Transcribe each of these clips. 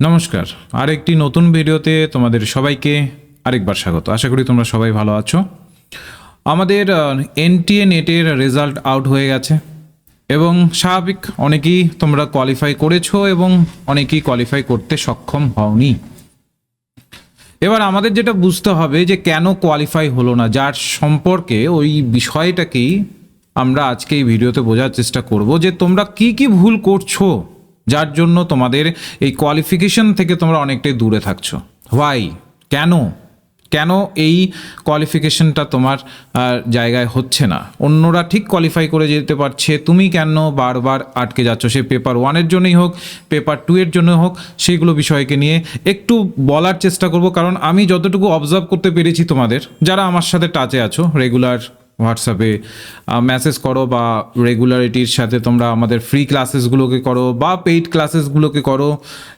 নমস্কার। আরেকটি নতুন ভিডিওতে তোমাদের সবাইকে আরেকবার স্বাগত। আশা করি তোমরা সবাই ভালো আছো। আমাদের এনটিএ নেটের রেজাল্ট আউট হয়ে গেছে এবং স্বাভাবিক অনেকেই তোমরা কোয়ালিফাই করেছ এবং অনেকেই কোয়ালিফাই করতে সক্ষম হওনি। এবার আমাদের যেটা বুঝতে হবে যে কেন কোয়ালিফাই হলো না, যার সম্পর্কে ওই বিষয়টাকেই আমরা আজকে এই ভিডিওতে বোঝার চেষ্টা করব যে তোমরা কি কি ভুল করছ। যার জন্য তোমাদের এই কোয়ালিফিকেশন থেকে তোমরা অনেকটাই দূরে থাকছো। হোয়াই কেন? কেন এই কোয়ালিফিকেশনটা তোমার জায়গায় হচ্ছে না? অন্যরা ঠিক কোয়ালিফাই করে যেতে পারছে, তুমি কেন বারবার আটকে যাচ্ছ? সে পেপার ওয়ানের জন্যই হোক পেপার টু এর জন্য হোক সেইগুলো বিষয়কে নিয়ে একটু বলার চেষ্টা করব, কারণ আমি যতটুকু অবজার্ভ করতে পেরেছি তোমাদের, যারা আমার সাথে টাচে আছো রেগুলার হোয়াটসঅ্যাপে মেসেজ করো বা রেগুলারিটির সাথে তোমরা আমাদের ফ্রি ক্লাসেসগুলোকে করো বা পেইড ক্লাসেসগুলোকে করো,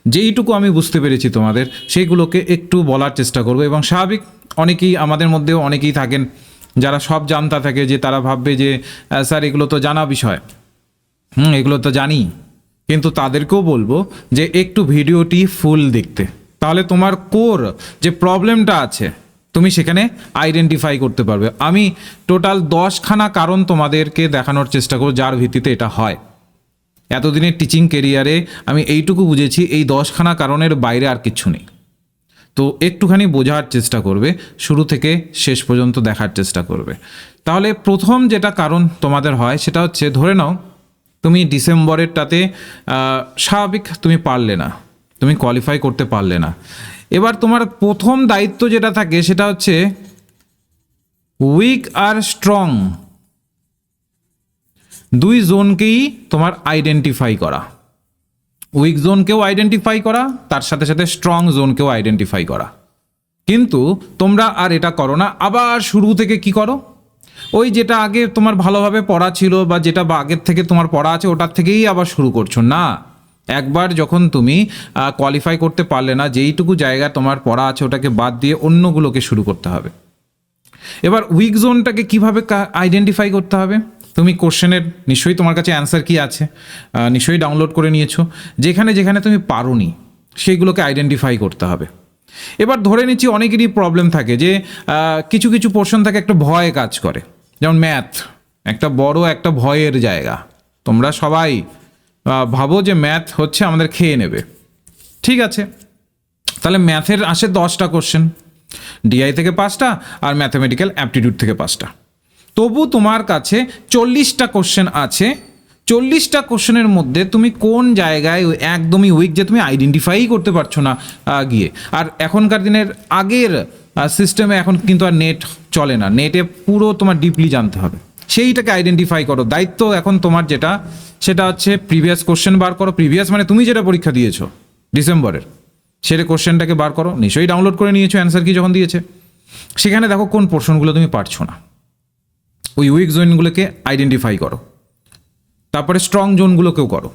যেইটুকু আমি বুঝতে পেরেছি তোমাদের, সেইগুলোকে একটু বলার চেষ্টা করব এবং স্বাভাবিক অনেকেই আমাদের মধ্যেও অনেকেই থাকেন যারা সব জানতা থাকে যে তারা ভাববে যে স্যার এগুলো তো জানা বিষয়। হুম, এগুলো তো জানি। কিন্তু তাদেরকেও বলব যে একটু ভিডিওটি ফুল দেখতে। তাহলে তোমার কোর যে প্রবলেমটা আছে তুমি সেখানে আইডেন্টিফাই করতে পারবে। আমি টোটাল দশখানা কারণ তোমাদেরকে দেখানোর চেষ্টা করব, যার ভিত্তিতে এটা হয়। এতদিনের টিচিং কেরিয়ারে আমি এইটুকু বুঝেছি, এই দশখানা কারণের বাইরে আর কিছু নেই। তো একটুখানি বোঝার চেষ্টা করবে, শুরু থেকে শেষ পর্যন্ত দেখার চেষ্টা করবে। তাহলে প্রথম যেটা কারণ তোমাদের হয়, সেটা হচ্ছে, ধরে নাও, তুমি ডিসেম্বরেরটাতে স্বাভাবিক তুমি পারলে না। তুমি কোয়ালিফাই করতে পারলে না। এবার তোমার প্রথম দায়িত্ব যেটা থাকে সেটা হচ্ছে উইক আর স্ট্রং দুই জোনকেই তোমার আইডেন্টিফাই করা। উইক জোনকেও আইডেন্টিফাই করা, তার সাথে সাথে স্ট্রং জোনকেও আইডেন্টিফাই করা। কিন্তু তোমরা আর এটা করো না। আবার শুরু থেকে কি করো? ওই যেটা আগে তোমার ভালোভাবে পড়া ছিল বা যেটা আগের থেকে তোমার পড়া আছে, ওটার থেকেই আবার শুরু করছ। না একবার যখন তুমি কোয়ালিফাই করতে পারলে না, যেইটুকু জায়গা তোমার পড়া আছে ওটাকে বাদ দিয়ে অন্যগুলোকে শুরু করতে হবে। এবার উইক জোনটাকে কীভাবে আইডেন্টিফাই করতে হবে? তুমি কোশ্চেনের নিশ্চয়ই তোমার কাছে অ্যান্সার কি আছে নিশ্চয়ই ডাউনলোড করে নিয়েছো। যেখানে যেখানে তুমি পারোনি, সেইগুলোকে আইডেন্টিফাই করতে হবে। এবার ধরে নিচ্ছি অনেকেরই প্রবলেম থাকে যে কিছু কিছু পোর্শন থাকে একটা ভয় কাজ করে। যেমন ম্যাথ একটা বড় একটা ভয়ের জায়গা। তোমরা সবাই ভাবো যে ম্যাথ হচ্ছে আমাদের খেয়ে নেবে। ঠিক আছে? তাহলে ম্যাথের আসে দশটা কোশ্চেন ডিআই থেকে পাঁচটা আর ম্যাথামেটিক্যাল অ্যাপটিটিউড থেকে পাঁচটা। তবু তোমার কাছে চল্লিশটা কোশ্চেন আছে। চল্লিশটা কোশ্চেনের মধ্যে তুমি কোন জায়গায় একদমই উইক যে তুমি আইডেন্টিফাই করতে পারছ না গিয়ে। আর এখনকার দিনের আগের সিস্টেমে এখন কিন্তু আর নেট চলে না। নেটে পুরো তোমার ডিপলি জানতে হবে। সেইটাকে আইডেন্টিফাই করো। দায়িত্ব এখন তোমার যেটা, সেটা হচ্ছে প্রিভিয়াস কোশ্চেন বার করো। প্রিভিয়াস মানে তুমি যেটা পরীক্ষা দিয়েছ ডিসেম্বরের, সেটা কোশ্চেনটাকে বার করো। নিশ্চয়ই ডাউনলোড করে নিয়েছো অ্যান্সার কি যখন দিয়েছে। সেখানে দেখো কোন পোর্শনগুলো তুমি পারছ না। ওই উইক জোনগুলোকে আইডেন্টিফাই করো। তারপরে স্ট্রং জোনগুলোকেও করো,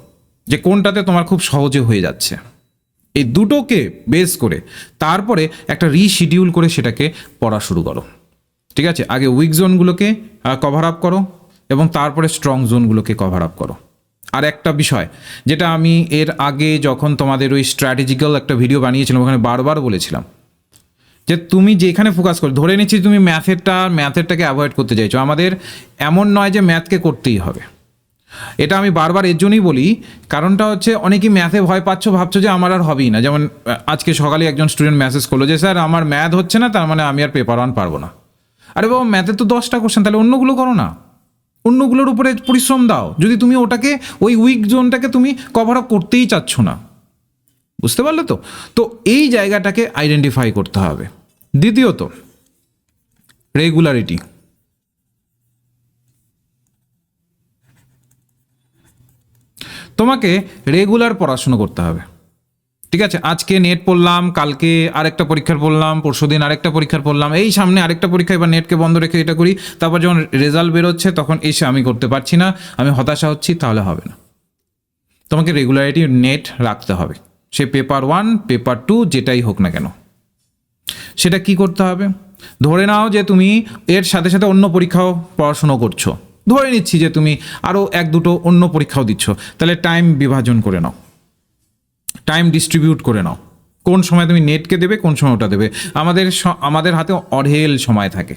যে কোনটাতে তোমার খুব সহজে হয়ে যাচ্ছে। এই দুটোকে বেস করে তারপরে একটা রিশিডিউল করে সেটাকে পড়া শুরু করো। ঠিক আছে? আগে উইক জোনগুলোকে কভার আপ করো এবং তারপরে স্ট্রং জোনগুলোকে কভার আপ করো। আর একটা বিষয়, যেটা আমি এর আগে যখন তোমাদের ওই স্ট্র্যাটেজিক্যাল একটা ভিডিও বানিয়েছিলাম, ওখানে বারবার বলেছিলাম, যে তুমি যেখানে ফোকাস করো, ধরে নিচ্ছি তুমি ম্যাথেরটা ম্যাথেরটাকে অ্যাভয়েড করতে চাইছো, আমাদের এমন নয় যে ম্যাথকে করতেই হবে। এটা আমি বারবার এর জন্যই বলি, কারণটা হচ্ছে অনেকেই ম্যাথে ভয় পাচ্ছ, ভাবছ যে আমার আর হবেই না। যেমন আজকে সকালে একজন স্টুডেন্ট মেসেজ করল যে, স্যার, আমার ম্যাথ হচ্ছে না, তার মানে আমি আর পেপার ওয়ান পারব না। আরে বাবা ম্যাথে তো দশটা কোশ্চেন তাহলে অন্যগুলো করো না। অন্যগুলোর উপরে পরিশ্রম দাও। যদি তুমি ওটাকে, ওই উইক জোনটাকে তুমি কভার আপ করতেই চাচ্ছ না। বুঝতে পারলে তো? তো এই জায়গাটাকে আইডেন্টিফাই করতে হবে। দ্বিতীয়ত রেগুলারিটি তোমাকে রেগুলার পড়াশুনো করতে হবে। ঠিক আছে, আজকে নেট পড়লাম, কালকে আরেকটা পরীক্ষার পড়লাম পরশু দিন আরেকটা পরীক্ষার পড়লাম, এই সামনে আরেকটা পরীক্ষা, এবার নেটকে বন্ধ রেখে এটা করি, তারপর যখন রেজাল্ট বেরোচ্ছে তখন এসে আমি করতে পারছি না, আমি হতাশা হচ্ছি, তাহলে হবে না। তোমাকে রেগুলারিটি নেট রাখতে হবে, সে পেপার ওয়ান পেপার টু যেটাই হোক না কেন। সেটা কি করতে হবে? ধরে নাও যে তুমি এর সাথে সাথে অন্য পরীক্ষাও পড়াশুনো করছ, ধরে নিচ্ছি যে তুমি আরও এক দুটো অন্য পরীক্ষাও দিচ্ছ, তাহলে টাইম বিভাজন করে নাও। টাইম ডিস্ট্রিবিউট করে নাও। কোন সময় তুমি নেটকে দেবে, কোন সময় ওটা দেবে। আমাদের আমাদের হাতে অঢেল সময় থাকে।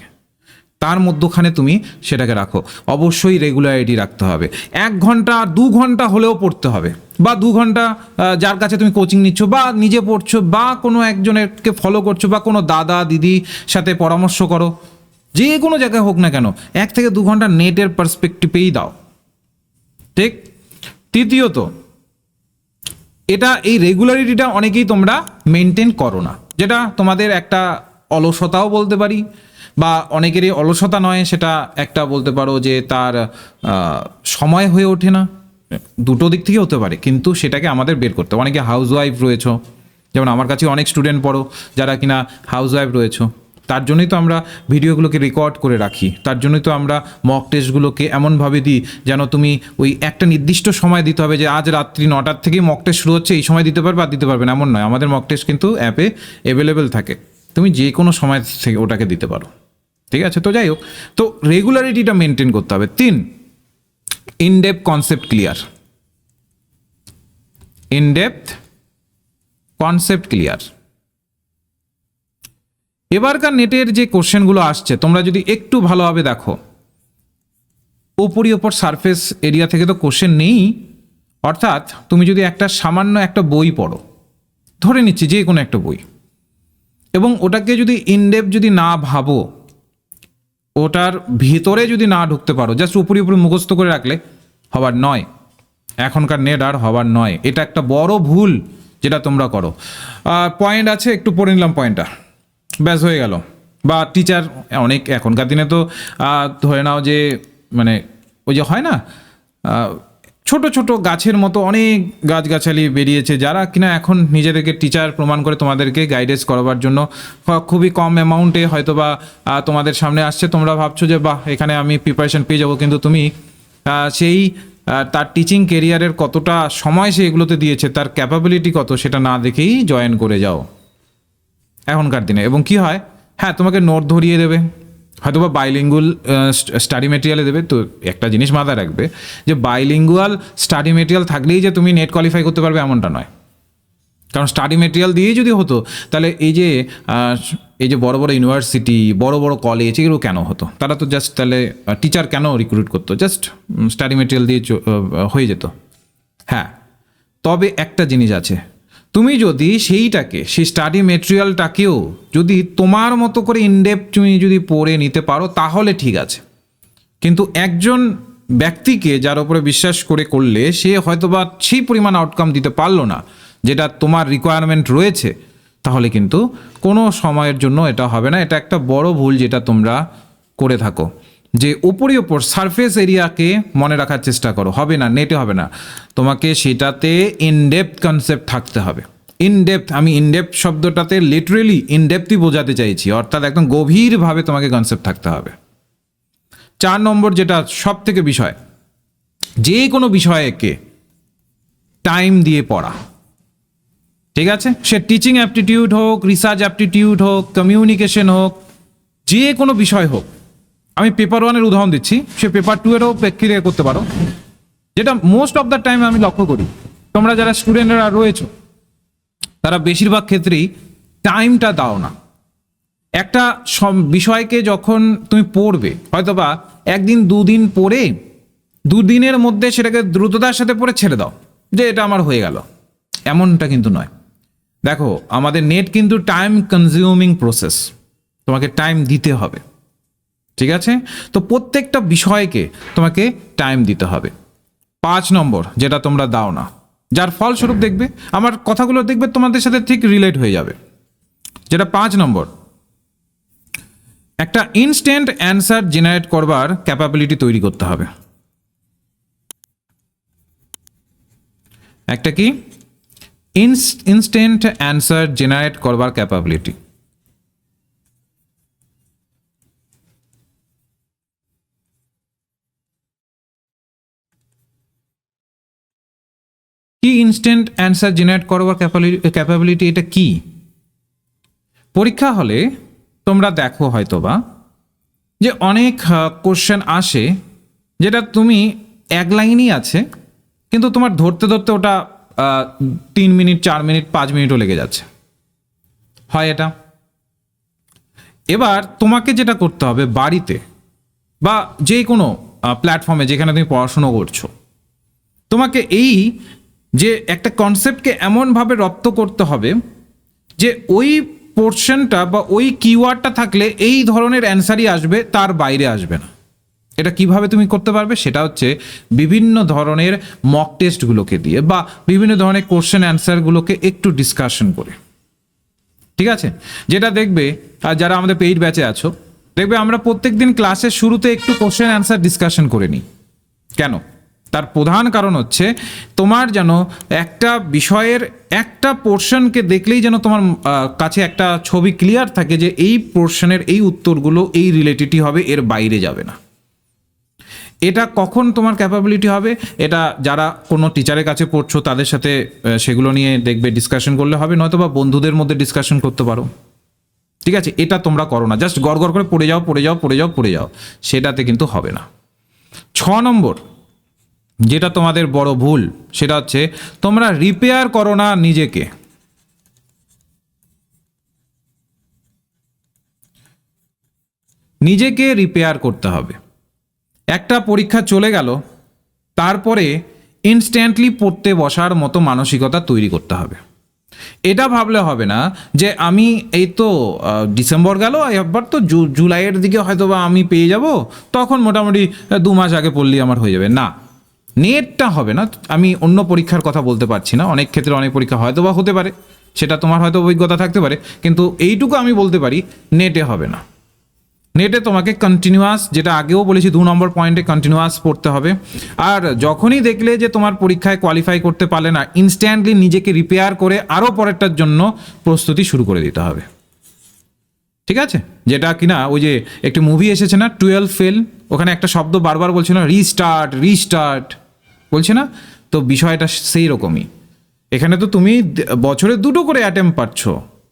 তার মধ্যখানে তুমি সেটাকে রাখো। অবশ্যই রেগুলারিটি রাখতে হবে। এক ঘণ্টা, দু ঘণ্টা হলেও পড়তে হবে। বা দু ঘণ্টা যার কাছে তুমি কোচিং নিচ্ছ, বা নিজে পড়ছো, বা কোনো একজনেরকে ফলো করছ, বা কোনো দাদা, দিদি সাথে পরামর্শ করো। যে কোনো জায়গায় হোক না কেন, এক থেকে দু ঘণ্টা নেটের পার্সপেক্টিভেই দাও। ঠিক? তৃতীয়ত এটা এই রেগুলারিটিটা অনেকেই তোমরা মেনটেন করো না। যেটা তোমাদের একটা অলসতাও বলতে পারি বা অনেকেরই অলসতা নয়, সেটা একটা বলতে পারো যে তার সময় হয়ে ওঠে না। দুটো দিক থেকে হতে পারে, কিন্তু সেটাকে আমাদের বের করতে। অনেকে হাউস ওয়াইফ রয়েছো, যেমন আমার কাছে অনেক স্টুডেন্ট পড়ো, যারা কিনা হাউস ওয়াইফ রয়েছো। তার জন্যই তো আমরা ভিডিওগুলোকে রেকর্ড করে রাখি। তার জন্যই তো আমরা মক টেস্টগুলোকে এমনভাবে দিই যেন তুমি ওই একটা নির্দিষ্ট সময় দিতে হবে যে আজ রাত্রি নটার থেকেই মক টেস্ট শুরু হচ্ছে, এই সময় দিতে পারবে আর দিতে পারবে না, এমন নয়। আমাদের মক টেস্ট কিন্তু অ্যাপে অ্যাভেলেবেল থাকে। তুমি যে কোনো সময় থেকে ওটাকে দিতে পারো। ঠিক আছে? তো যাই হোক, তো রেগুলারিটিটা মেনটেন করতে হবে। তিন in-depth concept clear in-depth concept clear এবারকার নেটের যে কোশ্চেনগুলো আসছে, তোমরা যদি একটু ভালোভাবে দেখো। ওপরই ওপর সারফেস এরিয়া থেকে তো কোশ্চেন নেই। অর্থাৎ তুমি যদি একটা সামান্য একটা বই পড়ো, ধরে নিচ্ছি যে কোনো একটা বই, এবং ওটাকে যদি ইনডেপ যদি না ভাবো, ওটার ভিতরে যদি না ঢুকতে পারো জাস্ট উপরে উপরে মুখস্থ করে রাখলে হবার নয়। এখনকার নেট আর হবার নয়। এটা একটা বড় ভুল যেটা তোমরা করো। পয়েন্ট আছে, একটু পড়ে নিলাম পয়েন্টটা ব্যাস হয়ে গেল। বা টিচার অনেক এখনকার দিনে তো ধরে নাও যে মানে ওই যে হয় না ছোট ছোট গাছের মতো অনেক গাছগাছালি বেরিয়েছে যারা কিনা এখন নিজেদেরকে টিচার প্রমাণ করে তোমাদেরকে গাইডেন্স করবার জন্য খুবই কম অ্যামাউন্টে হয়তো বা তোমাদের সামনে আসছে। তোমরা ভাবছ যে, বাহ, এখানে আমি প্রিপারেশন পেয়ে যাব। কিন্তু তুমি সেই তার টিচিং কেরিয়ারের কতটা সময় সে এগুলোতে দিয়েছে, তার ক্যাপাবিলিটি কত, সেটা না দেখেই জয়েন করে যাও। এখনকার দিনে। এবং কি হয়? হ্যাঁ তোমাকে নোট ধরিয়ে দেবে। হয়তো বা বাইলিঙ্গুয়াল স্টাডি মেটেরিয়ালে দেবে। তো একটা জিনিস মাথায় রাখবে যে বাইলিঙ্গুয়াল স্টাডি মেটেরিয়াল থাকলেই যে তুমি নেট কোয়ালিফাই করতে পারবে এমনটা নয়। কারণ স্টাডি মেটেরিয়াল দিয়েই যদি হতো, তাহলে এই যে এই যে বড় বড় ইউনিভার্সিটি বড় বড় কলেজ এগুলো কেন হতো? তারা তো জাস্ট তাহলে টিচার কেন রিক্রুট করতো? জাস্ট স্টাডি মেটেরিয়াল দিয়ে হয়ে যেত। হ্যাঁ তবে একটা জিনিস আছে। তুমি যদি সেইটাকে, সেই স্টাডি মেটেরিয়ালটাকেও যদি তোমার মতো করে ইনডেপ তুমি যদি পড়ে নিতে পারো, তাহলে ঠিক আছে। কিন্তু একজন ব্যক্তিকে যার উপরে বিশ্বাস করে করলে সে হয়তোবা সেই পরিমাণ আউটকাম দিতে পারল না, যেটা তোমার রিকোয়ারমেন্ট রয়েছে, তাহলে কিন্তু কোনো সময়ের জন্য এটা হবে না। এটা একটা বড় ভুল যেটা তোমরা করে থাকো। যে উপরে ওপর সারফেস এরিয়াকে মনে রাখার চেষ্টা করো। হবে না নেটে হবে না। তোমাকে সেটাতে ইনডেপথ কনসেপ্ট থাকতে হবে। ইনডেপথ আমি ইনডেপথ শব্দটাতে লিটারেলি ইনডেপথই বোঝাতে চাইছি, অর্থাৎ একদম গভীরভাবে তোমাকে কনসেপ্ট থাকতে হবে। চার নম্বর যেটা সব থেকে বিষয়, যে কোনো বিষয়কে টাইম দিয়ে পড়া। ঠিক আছে? সে টিচিং অ্যাপটিটিউড হোক রিসার্চ অ্যাপটিটিউড হোক কমিউনিকেশন হোক, যে কোনো বিষয় হোক আমি পেপার ওয়ানের উদাহরণ দিচ্ছি। সে পেপার টু এরও ক্লিয়ার করতে পারো। যেটা মোস্ট অফ দ্য টাইম আমি লক্ষ্য করি। তোমরা যারা স্টুডেন্টরা রয়েছো, তারা বেশিরভাগ ক্ষেত্রেই টাইমটা দাও না। একটা বিষয়কে যখন তুমি পড়বে, হয়তোবা একদিন, দুদিন পড়ে, দুদিনের মধ্যে সেটাকে দ্রুততার সাথে পড়ে ছেড়ে দাও, যে এটা আমার হয়ে গেল। এমনটা কিন্তু নয়। দেখো, আমাদের নেট কিন্তু টাইম কনজিউমিং প্রসেস তোমাকে টাইম দিতে হবে। ঠিক আছে? তো প্রত্যেকটা বিষয়কে তোমাকে টাইম দিতে হবে। পাঁচ নম্বর, যেটা তোমরা দাও না। যার ফলস্বরূপ দেখবে, আমার কথাগুলো দেখবে তোমাদের সাথে ঠিক রিলেট হয়ে যাবে। যেটা পাঁচ নম্বর, একটা ইনস্ট্যান্ট অ্যান্সার জেনারেট করবার ক্যাপাবিলিটি তৈরি করতে হবে। একটা কি? ইনস্ট্যান্ট অ্যান্সার জেনারেট করবার ক্যাপাবিলিটি কি ইনস্ট্যান্ট অ্যান্সার জেনারেট করবার ক্যাপাবিলিটি এটা কি? পরীক্ষা হলে তোমরা দেখো হয়তোবা যে অনেক কোশ্চেন আসে যেটা তুমি এক লাইনই আছে, কিন্তু তোমার ধরতে ধরতে ওটা তিন মিনিট, চার মিনিট, পাঁচ মিনিটও লেগে যাচ্ছে। হয় এটা? এবার তোমাকে যেটা করতে হবে বাড়িতে বা যে কোনো প্ল্যাটফর্মে যেখানে তুমি পড়াশুনো করছ, তোমাকে এই যে একটা কনসেপ্টকে এমনভাবে রপ্ত করতে হবে যে ওই পোর্শনটা বা ওই কিওয়ার্ডটা থাকলে এই ধরনের অ্যান্সারই আসবে, তার বাইরে আসবে না। এটা কীভাবে তুমি করতে পারবে? সেটা হচ্ছে বিভিন্ন ধরনের মক টেস্টগুলোকে দিয়ে বা বিভিন্ন ধরনের কোশ্চেন অ্যান্সারগুলোকে একটু ডিসকাশন করে। ঠিক আছে? যেটা দেখবে, আর যারা আমাদের পেইড ব্যাচে আছো, দেখবে আমরা প্রত্যেকদিন ক্লাসের শুরুতে একটু কোশ্চেন অ্যান্সার ডিসকাশন করে নিই। কেন? তার প্রধান কারণ হচ্ছে তোমার যেন একটা বিষয়ের একটা পোর্শনকে দেখলেই যেন তোমার কাছে একটা ছবি ক্লিয়ার থাকে যে এই পোর্শনের এই উত্তরগুলো, এই রিলেটেডই হবে, এর বাইরে যাবে না। এটা কখন তোমার ক্যাপাবিলিটি হবে? এটা যারা কোনো টিচারের কাছে পড়ছো, তাদের সাথে সেগুলো নিয়ে দেখবে ডিসকাশন করলে হবে নয়তো বা বন্ধুদের মধ্যে ডিসকাশন করতে পারো। ঠিক আছে? এটা তোমরা করো না। জাস্ট গড় গড় করে পড়ে যাও পড়ে যাও পড়ে যাও পড়ে যাও। সেটাতে কিন্তু হবে না। ছ নম্বর যেটা তোমাদের বড় ভুল, সেটা হচ্ছে তোমরা রিপেয়ার করো না নিজেকে। নিজেকে রিপেয়ার করতে হবে। একটা পরীক্ষা চলে গেল, তারপরে ইনস্ট্যান্টলি পড়তে বসার মতো মানসিকতা তৈরি করতে হবে। এটা ভাবলে হবে না যে আমি এই তো ডিসেম্বর গেল, এবার তো জুলাইয়ের দিকে হয়তো বা আমি পেয়ে যাব, তখন মোটামুটি দু মাস আগে পড়লেই আমার হয়ে যাবে। না নেটটা হবে না। আমি অন্য পরীক্ষার কথা বলতে পারছি না। অনেক ক্ষেত্রে অনেক পরীক্ষা হয়তো বা হতে পারে। সেটা তোমার হয়তো অভিজ্ঞতা থাকতে পারে। কিন্তু এইটুকু আমি বলতে পারি, নেটে হবে না। নেটে তোমাকে কন্টিনিউয়াস যেটা আগেও বলেছি, দু নম্বর পয়েন্টে কন্টিনিউয়াস পড়তে হবে। আর যখনই দেখলে যে তোমার পরীক্ষায় কোয়ালিফাই করতে পারলে না ইনস্ট্যান্টলি নিজেকে রিপেয়ার করে আরও পরেরটার জন্য প্রস্তুতি শুরু করে দিতে হবে। ঠিক আছে? যেটা কিনা ওই যে একটি মুভি এসেছে না টুয়েলভ ফেল ওখানে একটা শব্দ বারবার বলছে না রিস্টার্ট রিস্টার্ট বলছে না, তো বিষয়টা সেই রকমই। এখানে তো তুমি বছরে দুটো করে অ্যাটেম্প পাচ্ছ,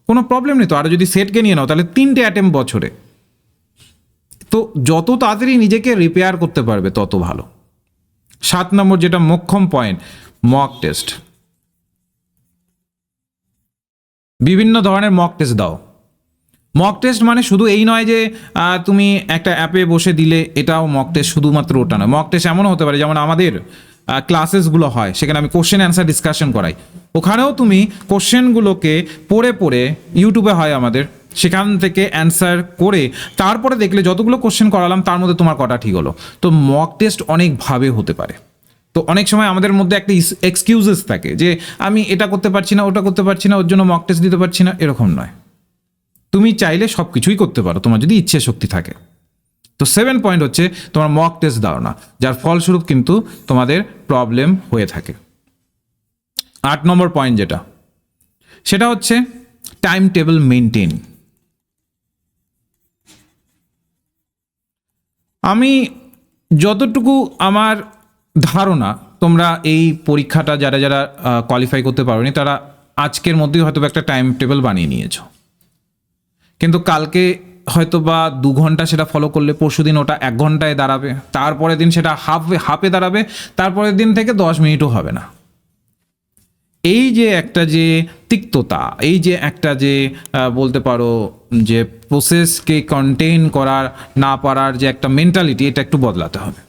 কোনো প্রবলেম নেই তো। আর যদি সেটকে নিয়ে নাও, তাহলে তিনটে অ্যাটেম্প বছরে। তো যত তাড়াতাড়ি নিজেকে রিপেয়ার করতে পারবে, তত ভালো। সাত নম্বর যেটা মোক্ষম পয়েন্ট মক টেস্ট বিভিন্ন ধরনের মক টেস্ট দাও। মক টেস্ট মানে শুধু এই নয় যে তুমি একটা অ্যাপে বসে দিলে, এটাও মক টেস্ট শুধুমাত্র ওটা নয়। মক টেস্ট এমনও হতে পারে, যেমন আমাদের ক্লাসেসগুলো হয়, সেখানে আমি কোশ্চেন অ্যান্সার ডিসকাশন করাই। ওখানেও তুমি কোশ্চেনগুলোকে পড়ে পড়ে ইউটিউবে হয় আমাদের, সেখান থেকে অ্যান্সার করে তারপরে দেখলে যতগুলো কোশ্চেন করালাম, তার মধ্যে তোমার কটা ঠিক হলো। তো মক টেস্ট অনেকভাবে হতে পারে। তো অনেক সময় আমাদের মধ্যে একটা এক্সকিউজেস থাকে যে, আমি এটা করতে পারছি না, ওটা করতে পারছি না, ওর জন্য মক টেস্ট দিতে পারছি না, এরকম নয়। তুমি চাইলে সব কিছুই করতে পারো, তোমার যদি ইচ্ছে শক্তি থাকে। তো সেভেন পয়েন্ট হচ্ছে তোমার মক টেস্ট দাও না যার ফলস্বরূপ কিন্তু তোমাদের প্রবলেম হয়ে থাকে। আট নম্বর পয়েন্ট যেটা, সেটা হচ্ছে টাইম টেবিল মেনটেন আমি যতটুকু আমার ধারণা, তোমরা এই পরীক্ষাটা যারা যারা কোয়ালিফাই করতে পারোনি, তারা আজকের মধ্যেই হয়তো একটা টাইম টেবিল বানিয়ে নিয়েছো। কিন্তু কালকে হয়তো বা দু ঘণ্টা সেটা ফলো করলে পরশু দিন ওটা এক ঘন্টায় দাঁড়াবে, তারপরের দিন সেটা হাফ হাফে দাঁড়াবে, তারপরের দিন থেকে দশ মিনিটও হবে না। এই যে একটা যে তিক্ততা, এই যে একটা যে বলতে পারো যে প্রসেসকে কন্টেন করার, না পারার যে একটা মেন্টালিটি এটা একটু বদলাতে হবে।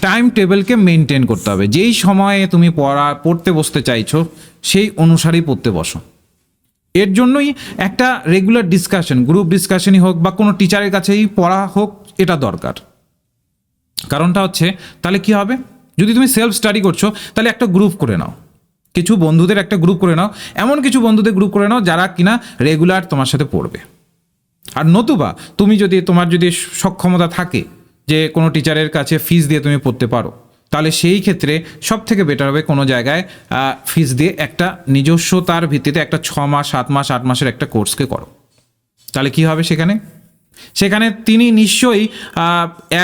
টাইম টেবিলকে মেনটেন করতে হবে। যেই সময়ে তুমি পড়া, পড়তে বসতে চাইছো, সেই অনুসারেই পড়তে বসো। এর জন্যই একটা রেগুলার ডিসকাশন গ্রুপ ডিসকাশনই হোক বা কোনো টিচারের কাছেই পড়া হোক, এটা দরকার। কারণটা হচ্ছে, তাহলে কি হবে? যদি তুমি সেলফ স্টাডি করছ, তাহলে একটা গ্রুপ করে নাও। কিছু বন্ধুদের একটা গ্রুপ করে নাও। এমন কিছু বন্ধুদের গ্রুপ করে নাও যারা কিনা রেগুলার তোমার সাথে পড়বে। আর নতুবা, তুমি যদি, তোমার যদি সক্ষমতা থাকে যে কোনো টিচারের কাছে ফিস দিয়ে তুমি পড়তে পারো তাহলে সেই ক্ষেত্রে সব থেকে বেটার হবে কোনো জায়গায় ফিস দিয়ে একটা নিজস্বতার ভিত্তিতে একটা ছ মাস, সাত মাস, আট মাসের একটা কোর্সকে করো। তাহলে কি হবে সেখানে? সেখানে তিনি নিশ্চয়ই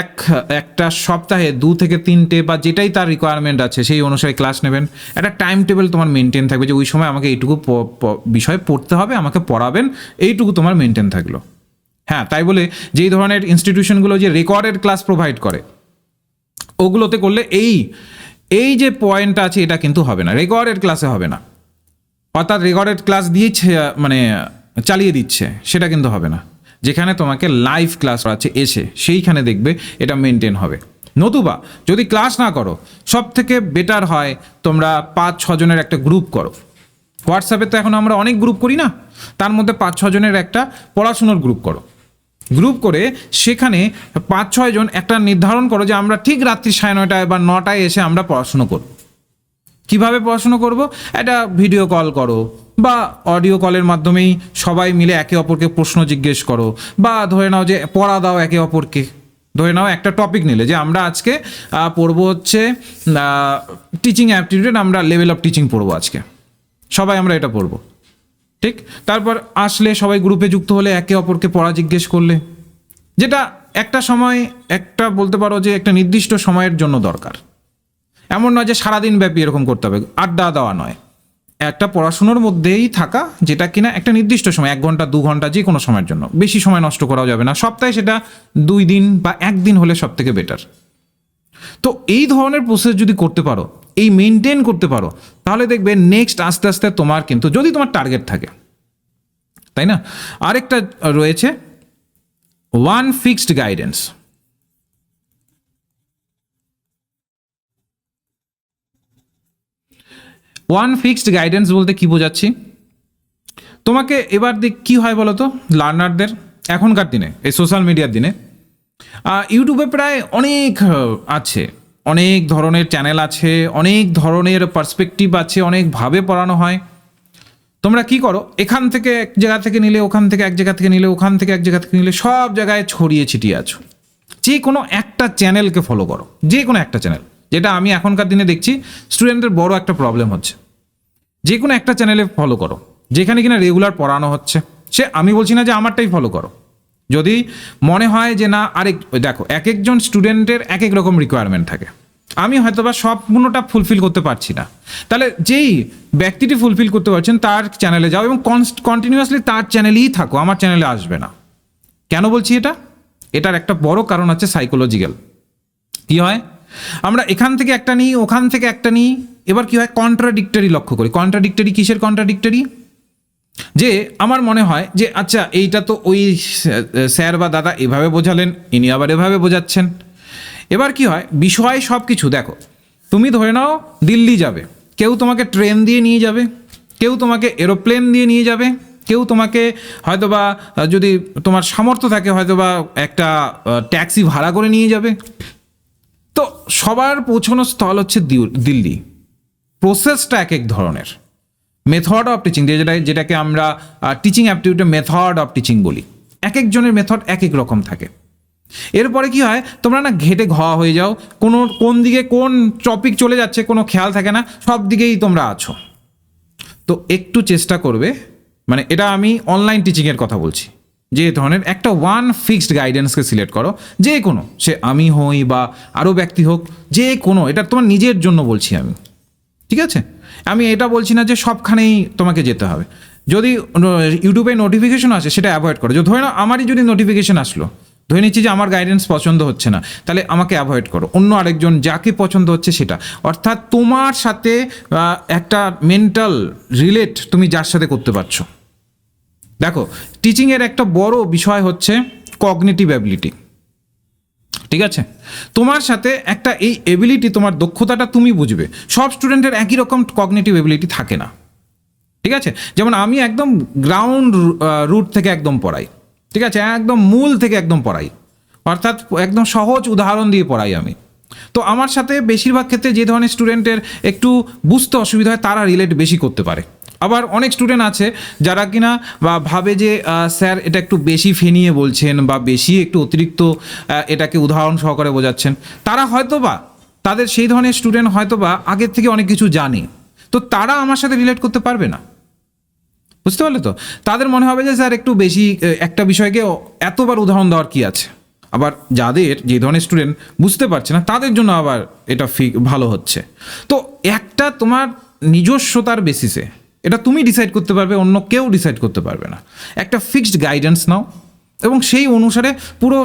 এক, একটা সপ্তাহে দু থেকে তিনটে বা যেটাই তার রিকোয়ারমেন্ট আছে, সেই অনুসারে ক্লাস নেবেন। একটা টাইম টেবিল তোমার মেনটেন থাকবে যে ওই সময় আমাকে এইটুকু বিষয় পড়তে হবে, আমাকে পড়াবেন, এইটুকু তোমার মেনটেন থাকল। হ্যাঁ তাই বলে যেই ধরনের ইনস্টিটিউশনগুলো যে রেকর্ডেড ক্লাস প্রোভাইড করে ওগুলোতে করলে এই এই যে পয়েন্টটা আছে, এটা কিন্তু হবে না। রেকর্ডেড ক্লাসে হবে না। অর্থাৎ রেকর্ডেড ক্লাস দিয়েই ছে- মানে চালিয়ে দিচ্ছে, সেটা কিন্তু হবে না। যেখানে তোমাকে লাইভ ক্লাস আছে, এসে সেইখানে দেখবে এটা মেনটেন হবে। নতুবা, যদি ক্লাস না করো সব থেকে বেটার হয় তোমরা পাঁচ ছজনের একটা গ্রুপ করো। হোয়াটসঅ্যাপে তো এখন আমরা অনেক গ্রুপ করি না। তার মধ্যে পাঁচ ছজনের একটা পড়াশুনোর গ্রুপ করো। গ্রুপ করে সেখানে পাঁচ, ছয় জন একটা নির্ধারণ করো যে আমরা ঠিক রাত্রি সাড়ে নয়টায় বা নটায় এসে আমরা পড়াশুনো করব। কীভাবে পড়াশুনো করব? একটা ভিডিও কল করো বা অডিও কলের মাধ্যমেই সবাই মিলে একে অপরকে প্রশ্ন জিজ্ঞেস করো বা ধরে নাও যে পড়া দাও একে অপরকে। ধরে নাও একটা টপিক নিলে যে আমরা আজকে পড়ব হচ্ছে টিচিং অ্যাপটিটিউড আমরা লেভেল অফ টিচিং পড়ব আজকে। সবাই আমরা এটা পড়ব। ঠিক? তারপর আসলে সবাই গ্রুপে যুক্ত হলে একে অপরকে পড়া জিজ্ঞেস করলে। যেটা একটা সময় একটা বলতে পারো যে একটা নির্দিষ্ট সময়ের জন্য দরকার। এমন নয় যে সারাদিন ব্যাপী এরকম করতে হবে। আড্ডা দেওয়া নয়। একটা পড়াশুনোর মধ্যেই থাকা যেটা কিনা একটা নির্দিষ্ট সময়, এক ঘণ্টা, দু ঘণ্টা, যে কোনো সময়ের জন্য। বেশি সময় নষ্ট করাও যাবে না। সপ্তাহে সেটা দুই দিন বা একদিন হলে সব থেকে বেটার তো এই ধরনের প্রসেস যদি করতে পারো এই মেনটেন করতে পারো, তাহলে দেখবে নেক্সট আস্তে আস্তে তোমার কিন্তু, যদি তোমার টার্গেট থাকে, তাই না? আরেকটা রয়েছে one fixed guidance one fixed guidance বলতে কি বোঝাচ্ছি? তোমাকে এবার দিক, কি হয় বলো তো লার্নারদের এখনকার দিনে, এই সোশ্যাল মিডিয়ার দিনে ইউটিউবে প্রায় অনেক আছে। অনেক ধরনের চ্যানেল আছে, অনেক ধরনের পার্সপেক্টিভ আছে, অনেকভাবে পড়ানো হয়। তোমরা কি করো? এখান থেকে এক জায়গা থেকে নিলে, ওখান থেকে এক জায়গা থেকে নিলে, ওখান থেকে এক জায়গা থেকে নিলে, সব জায়গায় ছড়িয়ে ছিটিয়ে আছো। যে কোনো একটা চ্যানেলকে ফলো করো, যে কোনো একটা চ্যানেল যেটা আমি এখনকার দিনে দেখছি স্টুডেন্টের বড় একটা প্রবলেম হচ্ছে। যে কোনো একটা চ্যানেলে ফলো করো, যেখানে কিনা রেগুলার পড়ানো হচ্ছে। সে আমি বলছি না যে আমারটাই ফলো করো। যদি মনে হয় যে না, আরেক, দেখো এক একজন স্টুডেন্টের এক এক রকম রিকোয়ারমেন্ট থাকে। আমি হয়তো হয়তোবা সম্পূর্ণটা ফুলফিল করতে পারছি না। তাহলে যেই ব্যক্তিটি ফুলফিল করতে পারছেন, তার চ্যানেলে যাও এবং কন্টিনিউয়াসলি তার চ্যানেলেই থাকো, আমার চ্যানেলে আসবে না। কেন বলছি এটা? এটার একটা বড় কারণ আছে সাইকোলজিক্যাল কি হয়? আমরা এখান থেকে একটা নিই, ওখান থেকে একটা নিই, এবার কি হয়? কন্ট্রাডিক্টরি লক্ষ্য করি। কন্ট্রাডিক্টরি কিসের কন্ট্রাডিক্টরি যে আমার মনে হয় যে আচ্ছা এইটা তো ওই স্যার বা দাদা এভাবে বোঝালেন, ইনি আবার এভাবে বোঝাচ্ছেন। এবার কি হয়? বিষয় সব কিছু দেখো। তুমি ধরে নাও দিল্লি যাবে। কেউ তোমাকে ট্রেন দিয়ে নিয়ে যাবে। কেউ তোমাকে এরোপ্লেন দিয়ে নিয়ে যাবে। কেউ তোমাকে হয়তোবা যদি তোমার সামর্থ্য থাকে, হয়তোবা একটা ট্যাক্সি ভাড়া করে নিয়ে যাবে। তো সবার পৌঁছানোর স্থল হচ্ছে দিল্লি। প্রসেসটা এক এক ধরনের মেথড অফ টিচিং যেটা যেটাকে আমরা টিচিং অ্যাপটিউডে মেথড অফ টিচিং বলি এক একজনের মেথড এক এক রকম থাকে। এরপরে কি হয়? তোমরা না ঘেটে ঘোয়া হয়ে যাও। কোনো, কোন দিকে কোন টপিক চলে যাচ্ছে, কোনো খেয়াল থাকে না, সব দিকেই তোমরা আছো। তো একটু চেষ্টা করবে। মানে এটা আমি অনলাইন টিচিংয়ের কথা বলছি। যে ধরনের একটা ওয়ান ফিক্সড গাইডেন্সকে সিলেক্ট করো। যে কোনো, সে আমি হই বা আরও ব্যক্তি হোক, যে কোনো, এটা তোমার নিজের জন্য বলছি আমি। ঠিক আছে? আমি এটা বলছি না যে সবখানেই তোমাকে যেতে হবে। যদি ইউটিউবে নোটিফিকেশন আসে, সেটা অ্যাভয়েড করো। যে ধরে নাও আমারই যদি নোটিফিকেশন আসলো ধরে নিচ্ছি যে আমার গাইডেন্স পছন্দ হচ্ছে না, তাহলে আমাকে অ্যাভয়েড করো। অন্য আরেকজন যাকে পছন্দ হচ্ছে সেটা। অর্থাৎ তোমার সাথে একটা মেন্টাল রিলেট তুমি যার সাথে করতে পারছ। দেখো টিচিংয়ের একটা বড় বিষয় হচ্ছে কগনেটিভ অ্যাবিলিটি ঠিক আছে? তোমার সাথে একটা এই এবিলিটি তোমার দক্ষতাটা তুমি বুঝবে। সব স্টুডেন্টের একই রকম কগনেটিভ এবিলিটি থাকে না। ঠিক আছে? যেমন আমি একদম গ্রাউন্ড রুট থেকে একদম পড়াই। ঠিক আছে? একদম মূল থেকে একদম পড়াই। অর্থাৎ একদম সহজ উদাহরণ দিয়ে পড়াই আমি। তো আমার সাথে বেশিরভাগ ক্ষেত্রে যে ধরনের স্টুডেন্টের একটু বুঝতে অসুবিধা হয়, তারা রিলেট বেশি করতে পারে। আবার অনেক স্টুডেন্ট আছে যারা কিনা বা ভাবে যে স্যার এটা একটু বেশি ফেনিয়ে বলছেন বা বেশি একটু অতিরিক্ত এটাকে উদাহরণ সহকারে বোঝাচ্ছেন। তারা হয়তো বা তাদের সেই ধরনের স্টুডেন্ট হয়তো বা আগের থেকে অনেক কিছু জানে। তো তারা আমার সাথে রিলেট করতে পারবে না। বুঝতে পারলে তো? তাদের মনে হবে যে, স্যার, একটু বেশি একটা বিষয়কে এতবার উদাহরণ দেওয়ার কি আছে? আবার যাদের, যে ধরনের স্টুডেন্ট বুঝতে পারছে না, তাদের জন্য আবার এটা ফি, ভালো হচ্ছে। তো একটা তোমার নিজস্বতার বেসিসে এটা তুমি ডিসাইড করতে পারবে, অন্য কেউ ডিসাইড করতে পারবে না। একটা ফিক্সড গাইডেন্স নাও। এবং সেই অনুসারে পুরো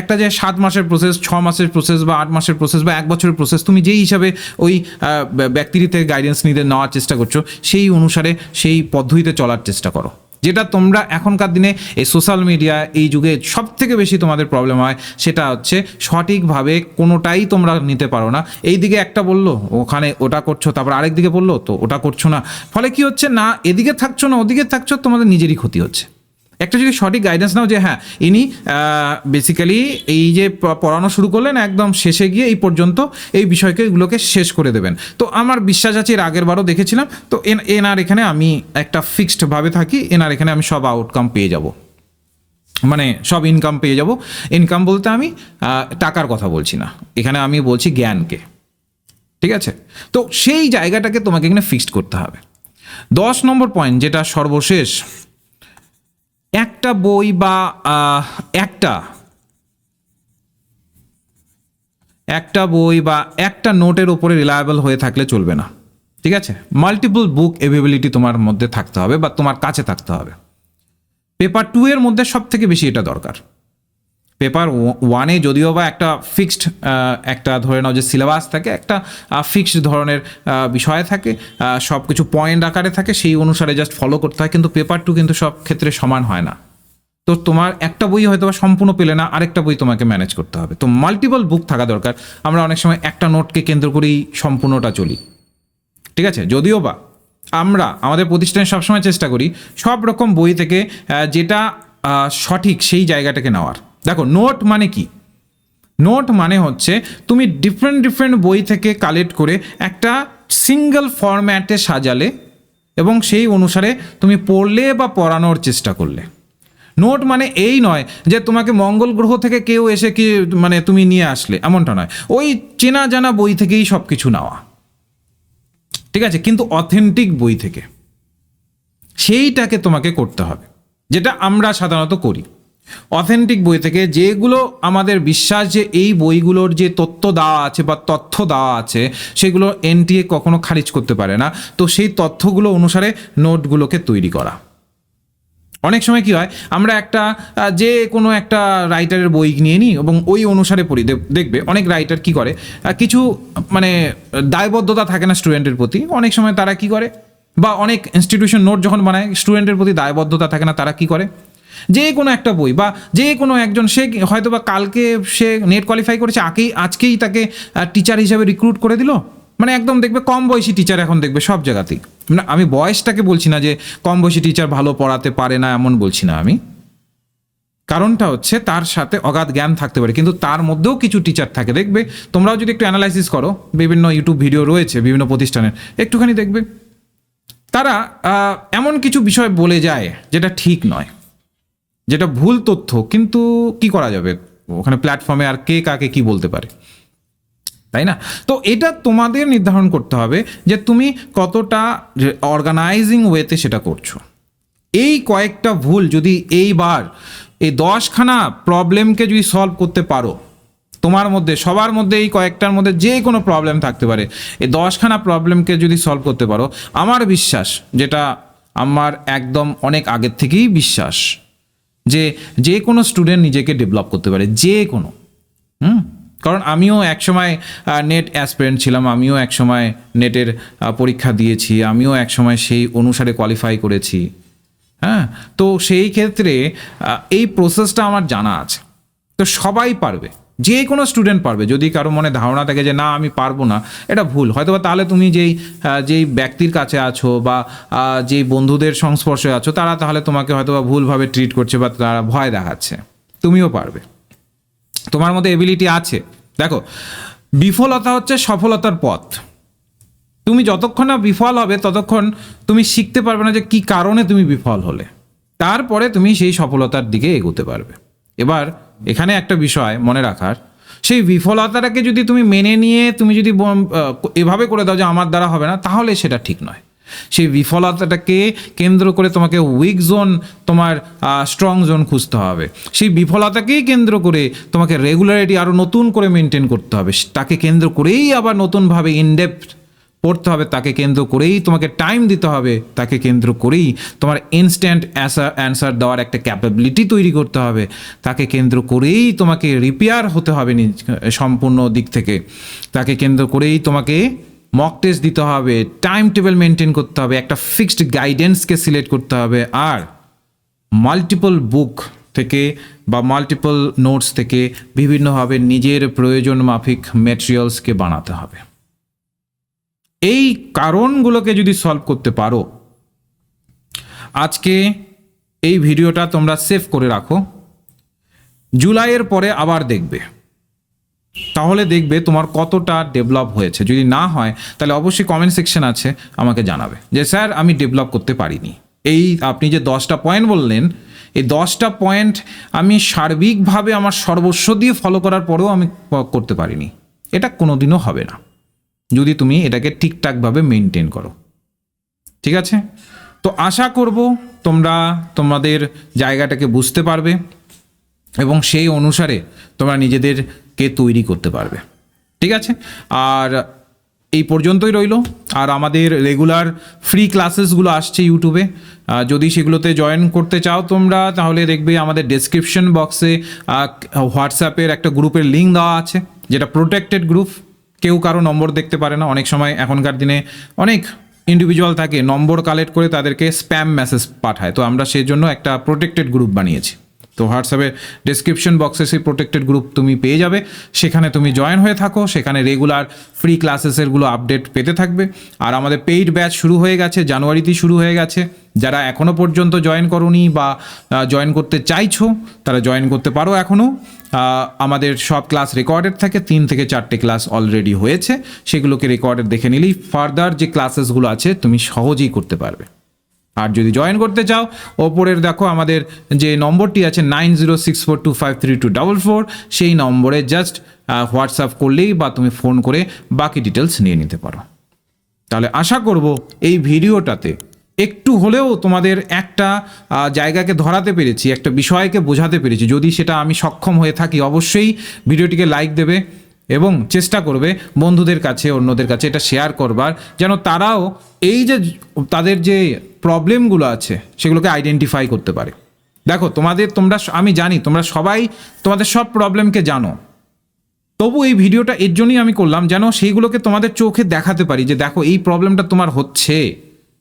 একটা যে সাত মাসের প্রসেস ছ মাসের প্রসেস বা আট মাসের প্রসেস বা এক বছরের প্রসেস তুমি যেই হিসাবে ওই ব্যক্তির থেকে গাইডেন্স নিতে নেওয়ার চেষ্টা করছ, সেই অনুসারে সেই পদ্ধতিতে চলার চেষ্টা করো। যেটা তোমরা এখনকার দিনে এই সোশ্যাল মিডিয়া এই যুগে সব থেকে বেশি তোমাদের প্রবলেম হয়, সেটা হচ্ছে সঠিকভাবে কোনোটাই তোমরা নিতে পারো না। এই দিকে একটা বলল, ওখানে ওটা করছ, তারপর আরেক দিকে বলল, তো ওটা করছ না। ফলে কি হচ্ছে? না, এদিকে থাকছো না, ওদিকে থাকছো, তোমাদের নিজেরই ক্ষতি হচ্ছে। একটা যদি সঠিক গাইডেন্স নাও যে হ্যাঁ ইনি বেসিক্যালি এই যে পড়ানো শুরু করলেন, একদম শেষে গিয়ে এই পর্যন্ত এই বিষয়কে এগুলোকে শেষ করে দেবেন। তো আমার বিশ্বাস আছে, এর আগের বারও দেখেছিলাম, তো এন- এনার এখানে আমি একটা ফিক্সডভাবে থাকি, এনার এখানে আমি সব আউটকাম পেয়ে যাব। মানে সব ইনকাম পেয়ে যাব। ইনকাম বলতে আমি টাকার কথা বলছি না। এখানে আমি বলছি জ্ঞানকে। ঠিক আছে? তো সেই জায়গাটাকে তোমাকে এখানে ফিক্সড করতে হবে। দশ নম্বর পয়েন্ট যেটা সর্বশেষ একটা বই বা একটা একটা বই বা একটা নোটের ওপরে রিলায়েবল হয়ে থাকলে চলবে না। ঠিক আছে? মাল্টিপল বুক এভেবিলিটি তোমার মধ্যে থাকতে হবে বা তোমার কাছে থাকতে হবে। পেপার টু এর মধ্যে সব থেকে বেশি এটা দরকার। পেপার ওয়ানে যদিও বা একটা ফিক্সড একটা ধরে নাও যে সিলেবাস থাকে, একটা ফিক্সড ধরনের বিষয় থাকে সব কিছু পয়েন্ট আকারে থাকে, সেই অনুসারে জাস্ট ফলো করতে হয়, কিন্তু পেপার টু কিন্তু সব ক্ষেত্রে সমান হয় না। তো তোমার একটা বই হয়তো বা সম্পূর্ণ পেলে না, আরেকটা বই তোমাকে ম্যানেজ করতে হবে। তো মাল্টিপল বুক থাকা দরকার, আমরা অনেক সময় একটা নোটকে কেন্দ্র করেই সম্পূর্ণটা চলি। ঠিক আছে? যদিও বা আমরা, আমাদের প্রতিষ্ঠানে সবসময় চেষ্টা করি, সব রকম বই থেকে যেটা সঠিক সেই জায়গাটাকে নেওয়ার। দেখো নোট মানে কি? নোট মানে হচ্ছে তুমি ডিফারেন্ট ডিফারেন্ট বই থেকে কালেক্ট করে একটা সিঙ্গেল ফরম্যাটে সাজালে এবং সেই অনুসারে তুমি পড়লে বা পড়ানোর চেষ্টা করলে। নোট মানে এই নয় যে তোমাকে মঙ্গল গ্রহ থেকে কেউ এসে কি মানে তুমি নিয়ে আসলে, এমনটা নয়। ওই চেনা জানা বই থেকেই সব কিছু নেওয়া। ঠিক আছে? কিন্তু অথেন্টিক বই থেকে। সেইটাকে তোমাকে করতে হবে, যেটা আমরা সাধারণত করি। অথেন্টিক বই থেকে যেগুলো আমাদের বিশ্বাস যে এই বইগুলোর যে তথ্য দেওয়া আছে বা তথ্য দেওয়া আছে, সেগুলো এনটিএ কখনো খারিজ করতে পারে না। তো সেই তথ্যগুলো অনুসারে নোটগুলোকে তৈরি করা। অনেক সময় কি হয়, আমরা একটা যে কোনো একটা রাইটারের বই নিয়ে নিই এবং ওই অনুসারে পড়ি। দেখ- দেখবে অনেক রাইটার কি করে কিছু মানে দায়বদ্ধতা থাকে না স্টুডেন্টের প্রতি। অনেক সময় তারা কি করে, বা অনেক ইনস্টিটিউশন নোট যখন বানায়, স্টুডেন্টের প্রতি দায়বদ্ধতা থাকে না, তারা কি করে যে কোনো একটা বই বা যে কোনো একজন, সে হয়তো বা কালকে সে নেট কোয়ালিফাই করেছে, আকেই, আজকেই তাকে টিচার হিসেবে রিক্রুট করে দিল? মানে একদম দেখবে কম বয়সী টিচার এখন দেখবে সব জায়গাতেই। মানে আমি বয়সটাকে বলছি না যে কম বয়সী টিচার ভালো পড়াতে পারে না এমন বলছি না আমি। কারণটা হচ্ছে তার সাথে অগাধ জ্ঞান থাকতে পারে, কিন্তু তার মধ্যেও কিছু টিচার থাকে। দেখবে তোমরাও যদি একটু অ্যানালাইসিস করো, বিভিন্ন ইউটিউব ভিডিও রয়েছে, বিভিন্ন প্রতিষ্ঠানের, একটুখানি দেখবে। তারা এমন কিছু বিষয় বলে যায় যেটা ঠিক নয়। যেটা ভুল তথ্য, কিন্তু কি করা যাবে? ওখানে প্ল্যাটফর্মে আর কে কাকে কি বলতে পারে? তাই না? তো এটা তোমাদের নির্ধারণ করতে হবে যে তুমি কতটা অর্গানাইজিং ওয়েতে সেটা করছ। এই কয়েকটা ভুল যদি এইবার এই দশখানা প্রবলেমকে যদি সলভ করতে পারো, তোমার মধ্যে, সবার মধ্যে এই কয়েকটার মধ্যে যে কোনো প্রবলেম থাকতে পারে, এই দশখানা প্রবলেমকে যদি সলভ করতে পারো, আমার বিশ্বাস, যেটা আমার একদম অনেক আগের থেকেই বিশ্বাস যে যে কোনো স্টুডেন্ট নিজেকে ডেভেলপ করতে পারে, যে কোনো। হুম? কারণ আমিও একসময় নেট অ্যাসপিরেন্ট ছিলাম, আমিও একসময় নেটের পরীক্ষা দিয়েছি, আমিও একসময় সেই অনুসারে কোয়ালিফাই করেছি। হ্যাঁ? তো সেই ক্ষেত্রে এই প্রসেসটা আমার জানা আছে। তো সবাই পারবে। যে কোনো স্টুডেন্ট পারবে। যদি কারও মনে ধারণা থাকে যে, না, আমি পারব না, এটা ভুল। হয়তো বা তাহলে তুমি যেই যেই ব্যক্তির কাছে আছো বা যেই বন্ধুদের সংস্পর্শে আছো, তারা তাহলে তোমাকে হয়তো বা ভুলভাবে ট্রিট করছে বা তারা ভয় দেখাচ্ছে। তুমিও পারবে। তোমার মধ্যে এবিলিটি আছে। দেখো, বিফলতা হচ্ছে সফলতার পথ। তুমি যতক্ষণ না বিফল হবে, ততক্ষণ তুমি শিখতে পারবে না যে, কি কারণে তুমি বিফল হলে। তারপরে তুমি সেই সফলতার দিকে এগোতে পারবে। এবার এখানে একটা বিষয় মনে রাখার। সেই বিফলতাটাকে যদি তুমি মেনে নিয়ে তুমি যদি এভাবে করে দাও যে আমার দ্বারা হবে না, তাহলে সেটা ঠিক নয়। সেই বিফলতাটাকে কেন্দ্র করে তোমাকে উইক জোন তোমার স্ট্রং জোন খুঁজতে হবে। সেই বিফলতাকেই কেন্দ্র করে তোমাকে রেগুলারিটি আরও নতুন করে মেনটেন করতে হবে। তাকে কেন্দ্র করেই আবার নতুনভাবে ইনডেপথ পড়তে হবে, তাকে কেন্দ্র করেই তোমাকে টাইম দিতে হবে, তাকে কেন্দ্র করেই তোমার ইনস্ট্যান্ট অ্যান্সার দেওয়ার একটা ক্যাপাবিলিটি তৈরি করতে হবে, তাকে কেন্দ্র করেই তোমাকে রিপেয়ার হতে হবে সম্পূর্ণ দিক থেকে। তাকে কেন্দ্র করেই তোমাকে মক টেস্ট দিতে হবে টাইম টেবিল মেনটেন করতে হবে, একটা ফিক্সড গাইডেন্সকে সিলেক্ট করতে হবে, আর মাল্টিপল বুক থেকে বা মাল্টিপল নোটস থেকে বিভিন্নভাবে নিজের প্রয়োজন মাফিক ম্যাটেরিয়ালসকে বানাতে হবে। এই কারণগুলোকে যদি সলভ করতে পারো, আজকে এই ভিডিওটা তোমরা সেভ করে রাখো। জুলাইয়ের পরে আবার দেখবে। তাহলে দেখবে তোমার কতটা ডেভেলপ হয়েছে। যদি না হয়, তাহলে অবশ্যই কমেন্ট সেকশন আছে, আমাকে জানাবে যে, স্যার, আমি ডেভেলপ করতে পারিনি। এই আপনি যে দশটা পয়েন্ট বললেন, এই দশটা পয়েন্ট আমি সার্বিকভাবে আমার সর্বস্ব দিয়ে ফলো করার পরেও আমি করতে পারিনি। এটা কোনোদিনও হবে না। যদি তুমি এটাকে ঠিকঠাকভাবে মেনটেন করো। ঠিক আছে? তো আশা করব তোমরা, তোমাদের জায়গাটাকে বুঝতে পারবে এবং সেই অনুসারে তোমরা নিজেদেরকে তৈরি করতে পারবে। ঠিক আছে? আর এই পর্যন্তই রইল। আর আমাদের রেগুলার ফ্রি ক্লাসেসগুলো আসছে ইউটিউবে যদি সেগুলোতে জয়েন করতে চাও তোমরা, তাহলে দেখবে আমাদের ডেসক্রিপশন বক্সে হোয়াটসঅ্যাপের একটা গ্রুপের লিঙ্ক দেওয়া আছে, যেটা প্রোটেক্টেড গ্রুপ কেউ কারও নম্বর দেখতে পারে না। অনেক সময় এখনকার দিনে অনেক ইন্ডিভিজুয়াল থাকে, নম্বর কালেক্ট করে তাদেরকে স্প্যাম মেসেজ পাঠায়। তো আমরা সেই জন্য একটা প্রোটেক্টেড গ্রুপ বানিয়েছি। তো হোয়াটসঅ্যাপে ডেসক্রিপশন বক্সে সেই প্রোটেক্টেড গ্রুপ তুমি পেয়ে যাবে। সেখানে তুমি জয়েন হয়ে থাকো। সেখানে রেগুলার ফ্রি ক্লাসেসেরগুলো আপডেট পেতে থাকবে। আর আমাদের পেইড ব্যাচ শুরু হয়ে গেছে, জানুয়ারিতেই শুরু হয়ে গেছে। যারা এখনও পর্যন্ত জয়েন করনি বা জয়েন করতে চাইছো, তারা জয়েন করতে পারো এখনও আমাদের সব ক্লাস রেকর্ডেড থাকে। তিন থেকে চারটে ক্লাস অলরেডি হয়েছে। সেগুলোকে রেকর্ডেড দেখে নিলেই ফার্দার যে ক্লাসেসগুলো আছে, তুমি সহজেই করতে পারবে। আর যদি জয়েন করতে চাও, ওপরের দেখো আমাদের যে নম্বরটি আছে nine zero six four two five three two double four সেই নম্বরে জাস্ট হোয়াটসঅ্যাপ করলেই বা তুমি ফোন করে বাকি ডিটেলস নিয়ে নিতে পারো। তাহলে আশা করব এই ভিডিওটাতে একটু হলেও তোমাদের একটা জায়গাকে ধরাতে পেরেছি, একটা বিষয়কে বোঝাতে পেরেছি। যদি সেটা আমি সক্ষম হয়ে থাকি, অবশ্যই ভিডিওটিকে লাইক দেবে। এবং চেষ্টা করবে বন্ধুদের কাছে, অন্যদের কাছে এটা শেয়ার করবার, যেন তারাও এই যে তাদের যে প্রবলেমগুলো আছে, সেগুলোকে আইডেন্টিফাই করতে পারে। দেখো, তোমাদের তোমরা আমি জানি, তোমরা সবাই তোমাদের সব প্রবলেমকে জানো। তবু এই ভিডিওটা এর জন্যই আমি করলাম, যেন সেইগুলোকে তোমাদের চোখে দেখাতে পারি যে, দেখো, এই প্রবলেমটা তোমার হচ্ছে।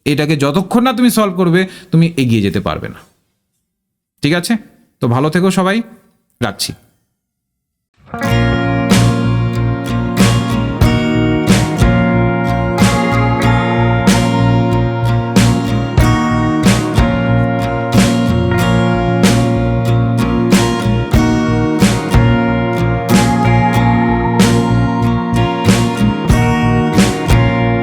এটাকে যতক্ষণ না তুমি সলভ করবে, তুমি এগিয়ে যেতে পারবে না। ঠিক আছে? তো ভালো থেকো সবাই, রাখছি।